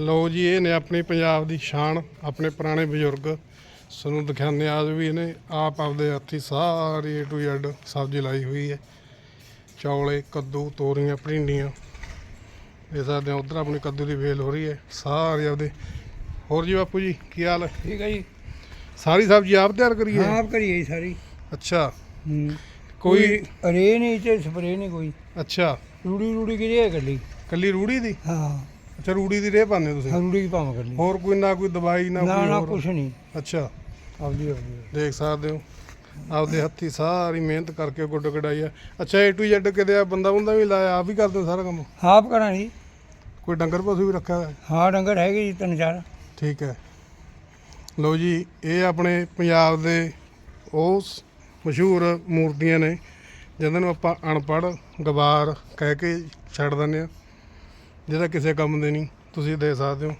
ਲਓ ਜੀ ਇਹ ਨੇ ਆਪਣੀ ਪੰਜਾਬ ਦੀ ਸ਼ਾਨ ਆਪਣੇ ਪੁਰਾਣੇ ਬਜ਼ੁਰਗ। ਸਾਨੂੰ ਦਿਖਾਉਂਦੇ ਆ ਵੀ ਇਹਨੇ ਆਪ ਆਪਦੇ ਹੱਥੀ ਸਾਰੀ ਏ ਟੂ ਜ਼ੈਡ ਸਬਜ਼ੀ ਲਾਈ ਹੋਈ ਹੈ। ਚੌਲੇ ਕੱਦੂ ਤੋਰੀਆਂ ਭਿੰਡੀਆਂ। ਇਹ ਆ ਉਧਰ ਆਪਣੀ ਕੱਦੂ ਦੀ ਵੇਲ ਹੋ ਰਹੀ ਹੈ ਸਾਰੇ ਆਪਦੇ। ਹੋਰ ਜੀ ਬਾਪੂ ਜੀ ਕੀ ਹਾਲ ਹੈ? ਠੀਕ ਹੈ ਜੀ। ਸਾਰੀ ਸਬਜ਼ੀ ਆਪ ਤਿਆਰ ਕਰੀ ਹੈ? ਆਪ ਕਰੀਏ ਸਾਰੀ। ਅੱਛਾ। ਹੂੰ। ਕੋਈ ਰੇ ਨਹੀਂ ਤੇ ਸਪਰੇ ਨਹੀਂ ਕੋਈ। ਅੱਛਾ। ਰੂੜੀ ਰੂੜੀ ਕਿਹਦੀ ਹੈ ਗੱਲੀ ਕੱਲੀ ਰੂੜੀ ਦੀ? ਹਾਂ। ਅੱਛਾ ਰੂੜੀ ਦੀ ਰੇਹ ਪਾਉਂਦੇ ਤੁਸੀਂ? ਰੂੜੀ ਦੀ ਭਾਵੇਂ ਗੱਲੀ ਹੋਰ ਕੋਈ ਨਾ ਕੋਈ ਦਵਾਈ ਨਾ ਨਾ ਕੋਈ ਨਾ ਹੋਰ? ਕੁਛ ਨਹੀਂ। ਅੱਛਾ। ਆਪਦੀ ਆਪਦੀ। ਦੇਖ ਸਕਦੇ ਹੋ। ਆਪਦੇ ਹੱਥੀ ਸਾਰੀ ਮਿਹਨਤ ਕਰਕੇ ਗੁੱਡ ਕਢਾਈ ਆ ਅੱਛਾ ਏ ਟੂ ਜ਼ੈਡ ਕਿਤੇ ਆ ਬੰਦਾ ਬੰਦਾ ਵੀ ਲਾਇਆ ਆਪ ਹੀ ਕਰਦੇ ਹੋ ਸਾਰਾ ਕੰਮ? ਆਪ ਕਰਾਂ ਜੀ। ਕੋਈ ਡੰਗਰ ਪਸ਼ੂ ਵੀ ਰੱਖਿਆ ਹੋਇਆ? ਹਾਂ ਡੰਗਰ ਹੈਗੇ ਜੀ ਤਿੰਨ ਚਾਰ। ਠੀਕ ਹੈ। ਲਓ ਜੀ ਇਹ ਆਪਣੇ ਪੰਜਾਬ ਦੇ ਉਹ ਸ- ਮਸ਼ਹੂਰ ਮੂਰਤੀਆਂ ਨੇ ਜਿਨ੍ਹਾਂ ਨੂੰ ਆਪਾਂ ਅਨਪੜ੍ਹ ਗਵਾਰ ਕਹਿ ਕੇ ਛੱਡ ਦਿੰਦੇ ਆ ਜਿਹਦਾ ਕਿਸੇ ਕੰਮ ਦੇ ਨਹੀਂ, ਤੁਸੀਂ ਦੇਖ ਸਕਦੇ ਹੋ।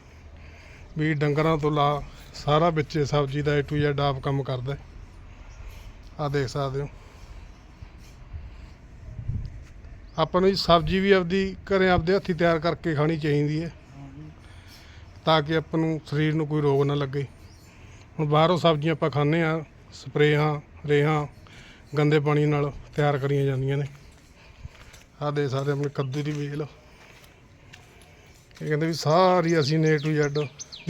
ਵੀ ਡੰਗਰਾਂ ਤੋਂ ਲਾ ਸਾਰਾ ਵਿੱਚ ਸਬਜ਼ੀ ਦਾ ਏ ਟੂ ਜ਼ੈਡ ਆਪ ਕੰਮ ਕਰਦਾ ਆ ਦੇਖ ਸਕਦੇ ਹੋ। ਆਪਾਂ ਨੂੰ ਸਬਜ਼ੀ ਵੀ ਆਪਦੀ ਘਰੇ ਆਪਦੇ ਹੱਥੀ ਤਿਆਰ ਕਰਕੇ ਖਾਣੀ ਚਾਹੀਦੀ ਹੈ, ਤਾਂ ਕਿ ਆਪਾਂ ਨੂੰ ਸਰੀਰ ਨੂੰ ਕੋਈ ਰੋਗ ਨਾ ਲੱਗੇ। ਹੁਣ ਬਾਹਰੋਂ ਸਬਜ਼ੀਆਂ ਆਪਾਂ ਖਾਂਦੇ ਆ ਸਪਰੇਹਾਂ, ਰੇਹਾਂ, ਗੰਦੇ ਪਾਣੀ ਨਾਲ ਤਿਆਰ ਕਰੀਆਂ ਜਾਂਦੀਆਂ ਨੇ। ਆਹ ਦੇ ਸਕਦੇ ਆਪਣੇ ਕੱਦੂ ਦੀ ਵੇਲ ਇਹ ਕਹਿੰਦੇ ਵੀ ਸਾਰੀ ਅਸੀਂ ਨੇ ਟੂ ਜ਼ੈਡ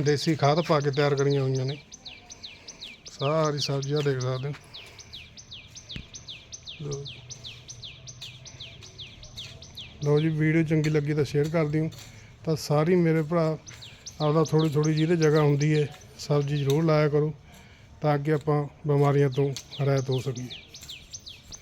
ਦੇਸੀ ਖਾਦ ਪਾ ਕੇ ਤਿਆਰ ਕਰੀਆਂ ਹੋਈਆਂ ਨੇ। ਸਾਰੀ ਸਬਜ਼ੀਆਂ ਦੇਖ ਸਕਦੇ ਹੋ। ਲਓ ਜੀ। ਵੀਡੀਓ ਚੰਗੀ ਲੱਗੀ ਤਾਂ ਸ਼ੇਅਰ ਕਰ ਦਿਓ। ਤਾਂ ਸਾਰੀ ਮੇਰੇ ਭਰਾ ਆਪਦਾ ਥੋੜੀ ਥੋੜੀ ਜਿਹਦੇ ਜਗ੍ਹਾ ਹੁੰਦੀ ਹੈ ਸਬਜ਼ੀ ਜ਼ਰੂਰ ਲਾਇਆ ਕਰੋ ਤਾਂ ਕਿ ਆਪਾਂ ਬਿਮਾਰੀਆਂ ਤੋਂ ਰਹਿਤ ਹੋ ਸਕੀਏ।